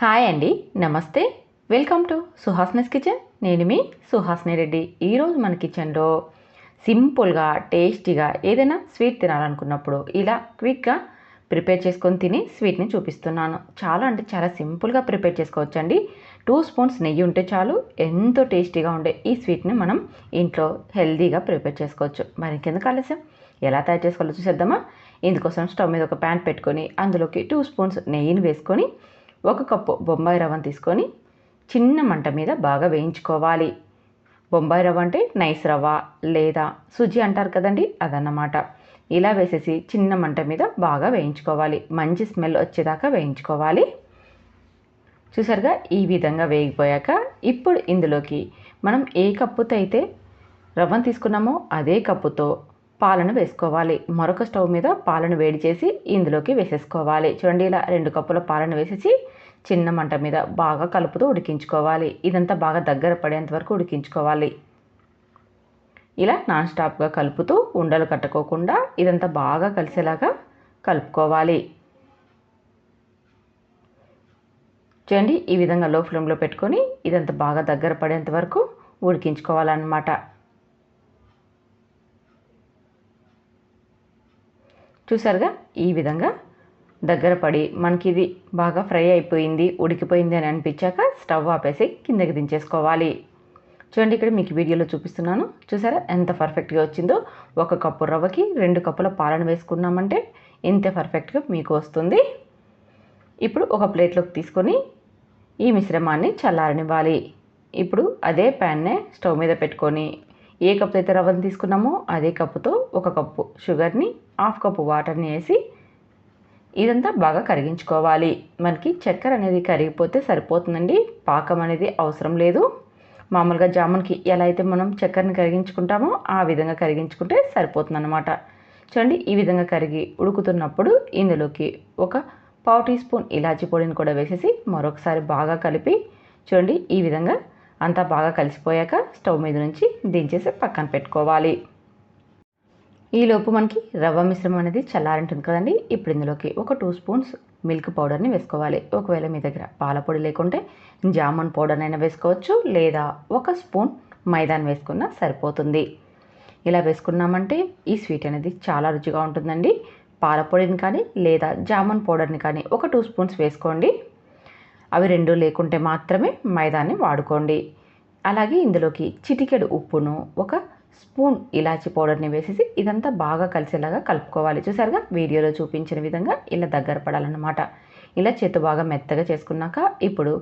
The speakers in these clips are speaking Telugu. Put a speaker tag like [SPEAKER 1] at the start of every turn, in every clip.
[SPEAKER 1] హాయ్ అండి నమస్తే. వెల్కమ్ టు సుహాస్నస్ కిచెన్. నేను మీ సుహాస్ని రెడ్డి. ఈరోజు మన కిచెన్లో సింపుల్గా టేస్టీగా ఏదైనా స్వీట్ తినాలనుకున్నప్పుడు ఇలా క్విక్గా ప్రిపేర్ చేసుకొని తిని స్వీట్ని చూపిస్తున్నాను. చాలా అంటే చాలా సింపుల్గా ప్రిపేర్ చేసుకోవచ్చండి. టూ స్పూన్స్ నెయ్యి ఉంటే చాలు ఎంతో టేస్టీగా ఉండే ఈ స్వీట్ని మనం ఇంట్లో హెల్దీగా ప్రిపేర్ చేసుకోవచ్చు. మరి ఇంకెందుకు ఆలస్యం? ఎలా తయారు చేసుకోవాలో చూసేద్దామా? ఇందుకోసం స్టవ్ మీద ఒక ప్యాన్ పెట్టుకొని అందులోకి టూ స్పూన్స్ నెయ్యిని వేసుకొని ఒక కప్పు బొంబాయి రవ్వను తీసుకొని చిన్న మంట మీద బాగా వేయించుకోవాలి. బొంబాయి రవ్వ అంటే నైస్ రవ్వ లేదా సుజీ అంటారు కదండి అదన్నమాట. ఇలా వేసేసి చిన్న మంట మీద బాగా వేయించుకోవాలి. మంచి స్మెల్ వచ్చేదాకా వేయించుకోవాలి. చూసారుగా ఈ విధంగా వేగిపోయాక ఇప్పుడు ఇందులోకి మనం ఏ కప్పుతో అయితే రవ్వను తీసుకున్నామో అదే కప్పుతో పాలను వేసుకోవాలి. మరొక స్టవ్ మీద పాలను వేడి చేసి ఇందులోకి వేసేసుకోవాలి. చూడండి ఇలా రెండు కప్పుల పాలను వేసేసి చిన్న మంట మీద బాగా కలుపుతూ ఉడికించుకోవాలి. ఇదంతా బాగా దగ్గర పడేంత వరకు ఉడికించుకోవాలి. ఇలా నాన్ స్టాప్గా కలుపుతూ ఉండలు కట్టుకోకుండా ఇదంతా బాగా కలిసేలాగా కలుపుకోవాలి. చూడండి ఈ విధంగా లో ఫ్లేమ్లో పెట్టుకొని ఇదంతా బాగా దగ్గర పడేంత వరకు ఉడికించుకోవాలన్నమాట. చూసారుగా? ఈ విధంగా దగ్గర పడి మనకి ఇది బాగా ఫ్రై అయిపోయింది ఉడికిపోయింది అని అనిపించాక స్టవ్ ఆపేసి కిందకి దించేసుకోవాలి. చూడండి ఇక్కడ మీకు వీడియోలో చూపిస్తున్నాను. చూసారా ఎంత పర్ఫెక్ట్గా వచ్చిందో? ఒక కప్పు రవ్వకి రెండు కప్పుల పాలను వేసుకున్నామంటే ఇంత పర్ఫెక్ట్గా మీకు వస్తుంది. ఇప్పుడు ఒక ప్లేట్లోకి తీసుకొని ఈ మిశ్రమాన్ని చల్లారనివ్వాలి. ఇప్పుడు అదే ప్యాన్నే స్టవ్ మీద పెట్టుకొని ఏ కప్పు అయితే రవ్వను తీసుకున్నామో అదే కప్పుతో ఒక కప్పు షుగర్ని హాఫ్ కప్పు వాటర్ని వేసి ఇదంతా బాగా కరిగించుకోవాలి. మనకి చక్కెర అనేది కరిగిపోతే సరిపోతుందండి. పాకం అనేది అవసరం లేదు. మామూలుగా జామున్కి ఎలా అయితే మనం చక్కెరని కరిగించుకుంటామో ఆ విధంగా కరిగించుకుంటే సరిపోతుందన్నమాట. చూడండి ఈ విధంగా కరిగి ఉడుకుతున్నప్పుడు ఇందులోకి ఒక పావు టీ స్పూన్ ఇలాచి పొడిని కూడా వేసేసి మరొకసారి బాగా కలిపి చూడండి ఈ విధంగా అంతా బాగా కలిసిపోయాక స్టవ్ మీద నుంచి దించేసి పక్కన పెట్టుకోవాలి. ఈలోపు మనకి రవ్వ మిశ్రమం అనేది చల్లారింటుంది కదండి. ఇప్పుడు ఇందులోకి ఒక టూ స్పూన్స్ మిల్క్ పౌడర్ని వేసుకోవాలి. ఒకవేళ మీ దగ్గర పాల పొడి లేకుంటే జామున్ పౌడర్ అయినా వేసుకోవచ్చు లేదా ఒక స్పూన్ మైదాన్ వేసుకున్నా సరిపోతుంది. ఇలా వేసుకున్నామంటే ఈ స్వీట్ అనేది చాలా రుచిగా ఉంటుందండి. పాల పొడిని కానీ లేదా జామున్ పౌడర్ని కానీ ఒక టూ స్పూన్స్ వేసుకోండి. అవి రెండు లేకుంటే మాత్రమే మైదాన్ని వాడుకోండి. అలాగే ఇందులోకి చిటికెడు ఉప్పును ఒక స్పూన్ ఇలాచి పౌడర్ని వేసేసి ఇదంతా బాగా కలిసేలాగా కలుపుకోవాలి. చూసారుగా? వీడియోలో చూపించిన విధంగా ఇలా దగ్గర పడాలన్నమాట. ఇలా చేతు బాగా మెత్తగా చేసుకున్నాక ఇప్పుడు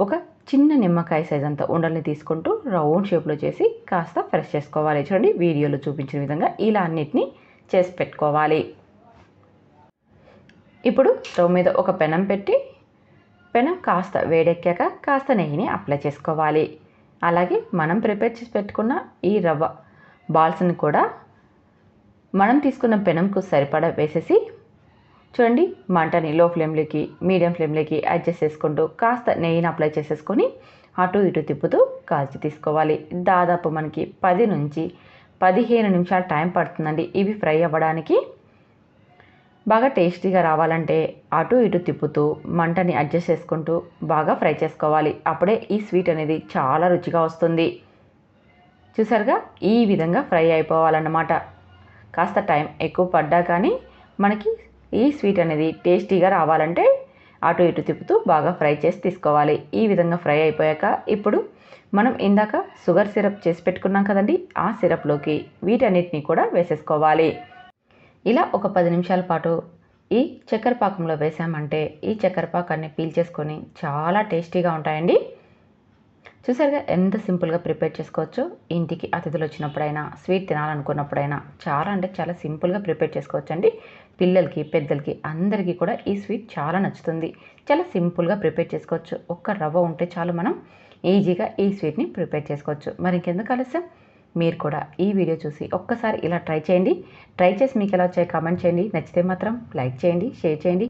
[SPEAKER 1] ఒక చిన్న నిమ్మకాయ సైజ్ అంత ఉండల్ని తీసుకుంటూ రౌండ్ షేప్లో చేసి కాస్త ఫ్రెష్ చేసుకోవాలి. చూడండి వీడియోలో చూపించిన విధంగా ఇలా అన్నిటినీ చేసి పెట్టుకోవాలి. ఇప్పుడు స్టవ్ మీద ఒక పెనం పెట్టి పెనం కాస్త వేడెక్కాక కాస్త నెయ్యిని అప్లై చేసుకోవాలి. అలాగే మనం ప్రిపేర్ చేసి పెట్టుకున్న ఈ రవ్వ బాల్స్ని కూడా మనం తీసుకున్న పెనంకు సరిపడా వేసేసి చూడండి మంటని లో ఫ్లేమ్లోకి మీడియం ఫ్లేమ్లోకి అడ్జస్ట్ చేసుకుంటూ కాస్త నెయ్యిని అప్లై చేసేసుకొని అటు ఇటు తిప్పుతూ కాల్చి తీసుకోవాలి. దాదాపు మనకి పది నుంచి పదిహేను నిమిషాలు టైం పడుతుందండి. ఇవి ఫ్రై అవ్వడానికి బాగా టేస్టీగా రావాలంటే అటు ఇటు తిప్పుతూ మంటని అడ్జస్ట్ చేసుకుంటూ బాగా ఫ్రై చేసుకోవాలి. అప్పుడే ఈ స్వీట్ అనేది చాలా రుచిగా వస్తుంది. చూసారుగా? ఈ విధంగా ఫ్రై అయిపోవాలన్నమాట. కాస్త టైం ఎక్కువ పడ్డా కానీ మనకి ఈ స్వీట్ అనేది టేస్టీగా రావాలంటే అటు ఇటు తిప్పుతూ బాగా ఫ్రై చేసి తీసుకోవాలి. ఈ విధంగా ఫ్రై అయిపోయాక ఇప్పుడు మనం ఇందాక షుగర్ సిరప్ చేసి పెట్టుకున్నాం కదండి ఆ సిరప్లోకి వీటన్నిటిని కూడా వేసేసుకోవాలి. ఇలా ఒక పది నిమిషాల పాటు ఈ చక్కెర పాకంలో వేసామంటే ఈ చక్కెర పాకాన్ని పీల్ చేసుకొని చాలా టేస్టీగా ఉంటాయండి. చూసారుగా ఎంత సింపుల్గా ప్రిపేర్ చేసుకోవచ్చు? ఇంటికి అతిథులు వచ్చినప్పుడైనా స్వీట్ తినాలనుకున్నప్పుడైనా చాలా అంటే చాలా సింపుల్గా ప్రిపేర్ చేసుకోవచ్చండి. పిల్లలకి పెద్దలకి అందరికీ కూడా ఈ స్వీట్ చాలా నచ్చుతుంది. చాలా సింపుల్గా ప్రిపేర్ చేసుకోవచ్చు. ఒక్క రవ్వ ఉంటే చాలు మనం ఈజీగా ఈ స్వీట్ని ప్రిపేర్ చేసుకోవచ్చు. మరి ఇంకెందుకు ఆలస్యం? మీరు కూడా ఈ వీడియో చూసి ఒక్కసారి ఇలా ట్రై చేయండి. ట్రై చేసి మీకు ఎలా వచ్చాయి కామెంట్ చేయండి. నచ్చితే మాత్రం లైక్ చేయండి షేర్ చేయండి.